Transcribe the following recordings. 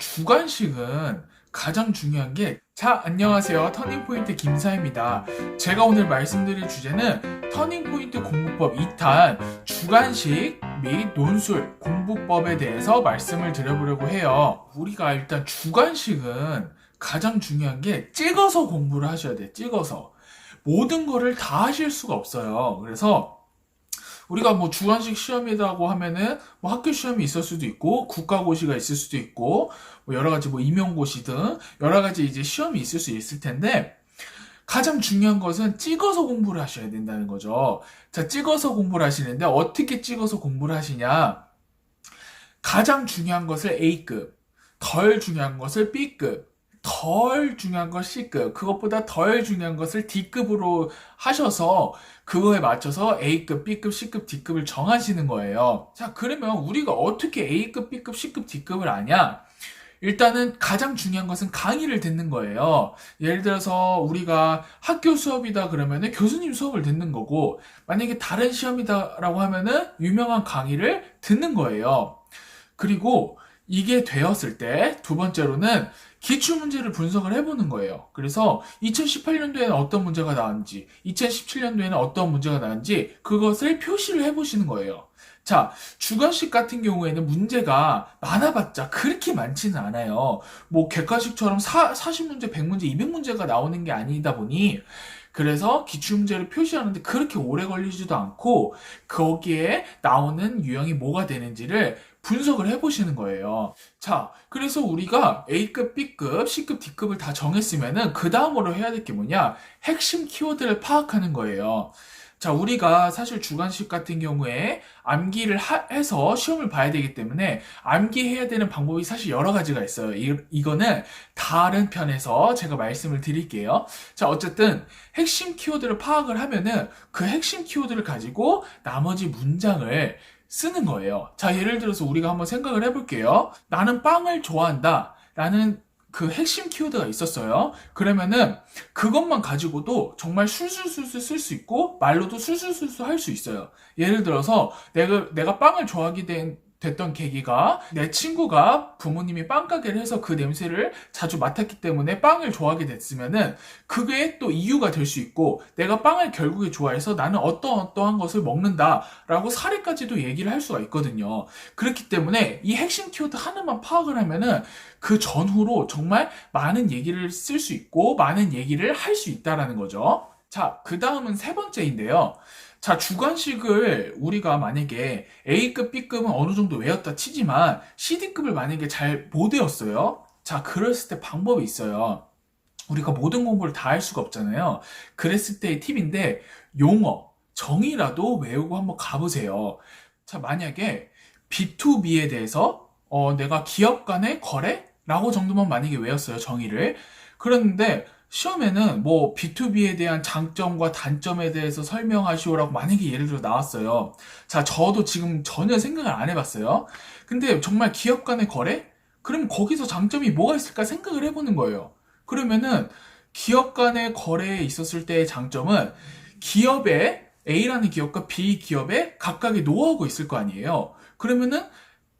주관식은 가장 중요한 게, 자, 안녕하세요. 터닝포인트 김사입니다. 제가 오늘 말씀드릴 주제는 터닝포인트 공부법 2탄 주관식 및 논술 공부법에 대해서 말씀을 드려보려고 해요. 우리가 일단 주관식은 가장 중요한 게 찍어서 공부를 하셔야 돼요. 찍어서. 모든 거를 다 하실 수가 없어요. 그래서 우리가 뭐 주관식 시험이라고 하면은 뭐 학교 시험이 있을 수도 있고 국가고시가 있을 수도 있고 뭐 여러 가지 뭐 임용고시 등 여러 가지 이제 시험이 있을 수 있을 텐데 가장 중요한 것은 찍어서 공부를 하셔야 된다는 거죠. 자, 찍어서 공부를 하시는데 어떻게 찍어서 공부를 하시냐? 가장 중요한 것을 A급, 덜 중요한 것을 B급, 덜 중요한 것 C급, 그것보다 덜 중요한 것을 D급으로 하셔서 그거에 맞춰서 A급, B급, C급, D급을 정하시는 거예요. 자, 그러면 우리가 어떻게 A급, B급, C급, D급을 아냐? 일단은 가장 중요한 것은 강의를 듣는 거예요. 예를 들어서 우리가 학교 수업이다 그러면은 교수님 수업을 듣는 거고, 만약에 다른 시험이다라고 하면은 유명한 강의를 듣는 거예요. 그리고 이게 되었을 때 두 번째로는 기출 문제를 분석을 해보는 거예요. 그래서 2018년도에는 어떤 문제가 나왔는지, 2017년도에는 어떤 문제가 나왔는지 그것을 표시를 해보시는 거예요. 자, 주관식 같은 경우에는 문제가 많아봤자 그렇게 많지는 않아요. 뭐 객관식처럼 4, 40문제, 100문제, 200문제가 나오는 게 아니다 보니 그래서 기출문제를 표시하는데 그렇게 오래 걸리지도 않고 거기에 나오는 유형이 뭐가 되는지를 분석을 해보시는 거예요. 자, 그래서 우리가 A급, B급, C급, D급을 다 정했으면은 그 다음으로 해야 될 게 뭐냐? 핵심 키워드를 파악하는 거예요. 자, 우리가 사실 주관식 같은 경우에 암기를 하- 해서 시험을 봐야 되기 때문에 암기해야 되는 방법이 사실 여러 가지가 있어요. 이, 이거는 다른 편에서 제가 말씀을 드릴게요. 자, 어쨌든 핵심 키워드를 파악을 하면은 그 핵심 키워드를 가지고 나머지 문장을 쓰는 거예요. 자, 예를 들어서 우리가 한번 생각을 해볼게요. 나는 빵을 좋아한다. 라는 그 핵심 키워드가 있었어요. 그러면은 그것만 가지고도 정말 술술술술 쓸 수 있고 말로도 술술술술 할 수 있어요. 예를 들어서 내가 내가 빵을 좋아하게 된 됐던 계기가 내 친구가 부모님이 빵가게를 해서 그 냄새를 자주 맡았기 때문에 빵을 좋아하게 됐으면은 그게 또 이유가 될 수 있고 내가 빵을 결국에 좋아해서 나는 어떠 어떠한 것을 먹는다라고 사례까지도 얘기를 할 수가 있거든요. 그렇기 때문에 이 핵심 키워드 하나만 파악을 하면은 그 전후로 정말 많은 얘기를 쓸 수 있고 많은 얘기를 할 수 있다라는 거죠. 자, 그 다음은 세 번째인데요. 자, 주관식을 우리가 만약에 A급, B급은 어느 정도 외웠다 치지만 CD급을 만약에 잘 못 외웠어요. 자, 그랬을 때 방법이 있어요. 우리가 모든 공부를 다 할 수가 없잖아요. 그랬을 때의 팁인데 용어, 정의라도 외우고 한번 가보세요. 자, 만약에 B2B에 대해서 어, 내가 기업 간의 거래? 라고 정도만 만약에 외웠어요, 정의를. 그랬는데 시험에는 뭐 B2B에 대한 장점과 단점에 대해서 설명하시오라고 만약에 예를 들어 나왔어요. 자, 저도 지금 전혀 생각을 안 해봤어요. 근데 정말 기업 간의 거래? 그럼 거기서 장점이 뭐가 있을까 생각을 해보는 거예요. 그러면은 기업 간의 거래에 있었을 때의 장점은 기업에 A라는 기업과 B 기업에 각각의 노하우가 있을 거 아니에요. 그러면은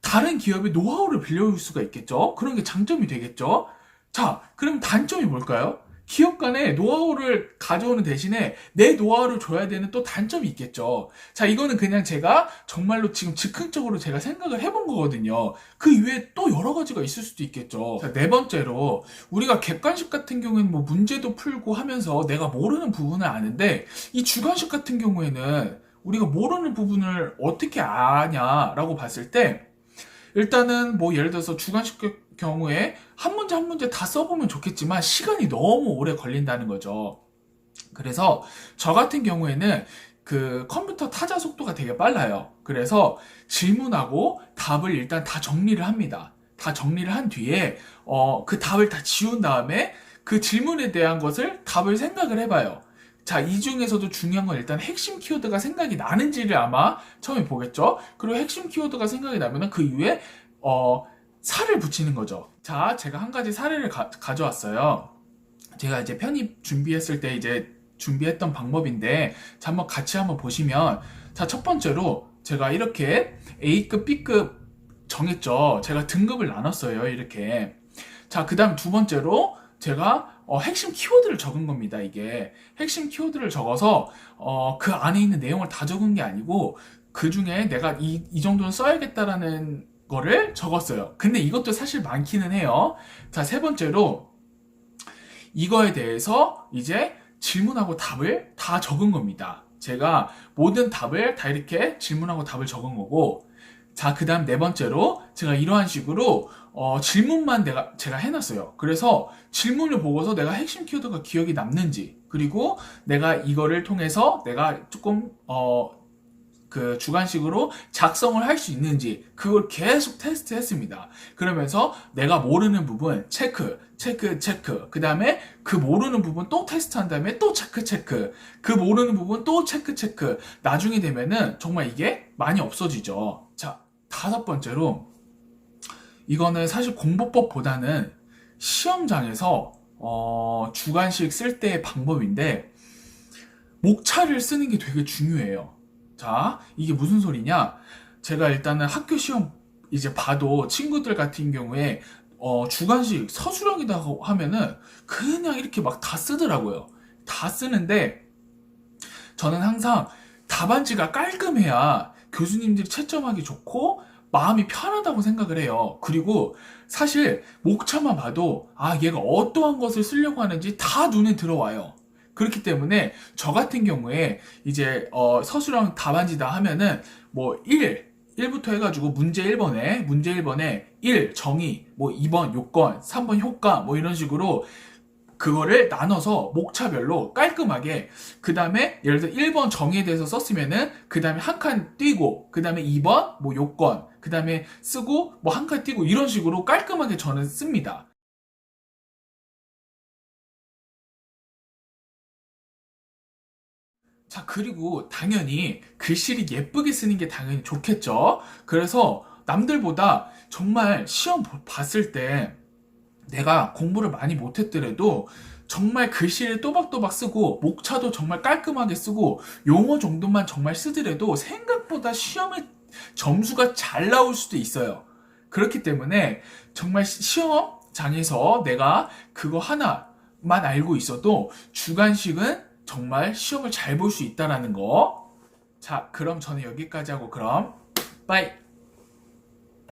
다른 기업의 노하우를 빌려올 수가 있겠죠. 그런 게 장점이 되겠죠. 자, 그럼 단점이 뭘까요? 기업 간에 노하우를 가져오는 대신에 내 노하우를 줘야 되는 또 단점이 있겠죠. 자, 이거는 그냥 제가 정말로 지금 즉흥적으로 제가 생각을 해본 거거든요. 그 이외에 또 여러 가지가 있을 수도 있겠죠. 자, 네 번째로 우리가 객관식 같은 경우에는 뭐 문제도 풀고 하면서 내가 모르는 부분을 아는데 이 주관식 같은 경우에는 우리가 모르는 부분을 어떻게 아냐라고 봤을 때 일단은 뭐 예를 들어서 주관식 경우에 한 문제 한 문제 다 써보면 좋겠지만 시간이 너무 오래 걸린다는 거죠. 그래서 저 같은 경우에는 그 컴퓨터 타자 속도가 되게 빨라요. 그래서 질문하고 답을 일단 다 정리를 합니다. 다 정리를 한 뒤에 어, 그 답을 다 지운 다음에 그 질문에 대한 것을 답을 생각을 해봐요. 자, 이 중에서도 중요한 건 일단 핵심 키워드가 생각이 나는지를 아마 처음에 보겠죠? 그리고 핵심 키워드가 생각이 나면은 그 이후에, 어, 살을 붙이는 거죠. 자, 제가 한 가지 사례를 가, 가져왔어요. 제가 이제 편입 준비했을 때 이제 준비했던 방법인데, 자, 한번 같이 한번 보시면, 자, 첫 번째로 제가 이렇게 A급, B급 정했죠. 제가 등급을 나눴어요. 이렇게. 자, 그 다음 두 번째로 제가 어, 핵심 키워드를 적은 겁니다. 이게 핵심 키워드를 적어서 어, 그 안에 있는 내용을 다 적은 게 아니고 그 중에 내가 이, 이 정도는 써야겠다라는 거를 적었어요. 근데 이것도 사실 많기는 해요. 자, 세 번째로 이거에 대해서 이제 질문하고 답을 다 적은 겁니다. 제가 모든 답을 다 이렇게 질문하고 답을 적은 거고, 자, 그 다음 네 번째로 제가 이러한 식으로 어, 질문만 내가 제가 해놨어요. 그래서 질문을 보고서 내가 핵심 키워드가 기억이 남는지, 그리고 내가 이거를 통해서 내가 조금 어, 그 주관식으로 작성을 할 수 있는지 그걸 계속 테스트했습니다. 그러면서 내가 모르는 부분 체크, 체크, 체크. 그 다음에 그 모르는 부분 또 테스트한 다음에 또 체크, 체크. 그 모르는 부분 또 체크, 체크. 나중에 되면은 정말 이게 많이 없어지죠. 자, 다섯 번째로 이거는 사실 공부법보다는 시험장에서 어, 주관식 쓸 때의 방법인데 목차를 쓰는 게 되게 중요해요. 자, 이게 무슨 소리냐? 제가 일단은 학교 시험 이제 봐도 친구들 같은 경우에 어, 주관식 서술형이다 고 하면은 그냥 이렇게 막 다 쓰더라고요. 다 쓰는데 저는 항상 답안지가 깔끔해야 교수님들이 채점하기 좋고 마음이 편하다고 생각을 해요. 그리고 사실 목차만 봐도 아, 얘가 어떠한 것을 쓰려고 하는지 다 눈에 들어와요. 그렇기 때문에 저 같은 경우에 이제 어, 서술형 답안지다 하면은 뭐 1, 1부터 해가지고 문제 1번에 문제 1번에 1 정의 뭐 2번 요건 3번 효과 뭐 이런 식으로 그거를 나눠서 목차별로 깔끔하게 그 다음에 예를 들어 1번 정의에 대해서 썼으면은 그 다음에 한 칸 띄고 그 다음에 2번 뭐 요건 그 다음에 쓰고 뭐 한 칸 띄고 이런 식으로 깔끔하게 저는 씁니다. 자, 그리고 당연히 글씨를 예쁘게 쓰는 게 당연히 좋겠죠. 그래서 남들보다 정말 시험 보- 봤을 때 내가 공부를 많이 못했더라도 정말 글씨를 또박또박 쓰고 목차도 정말 깔끔하게 쓰고 용어 정도만 정말 쓰더라도 생각보다 시험에 점수가 잘 나올 수도 있어요. 그렇기 때문에 정말 시- 시험장에서 내가 그거 하나만 알고 있어도 주관식은 정말 시험을 잘 볼 수 있다라는 거. 자, 그럼 저는 여기까지 하고 그럼 빠이.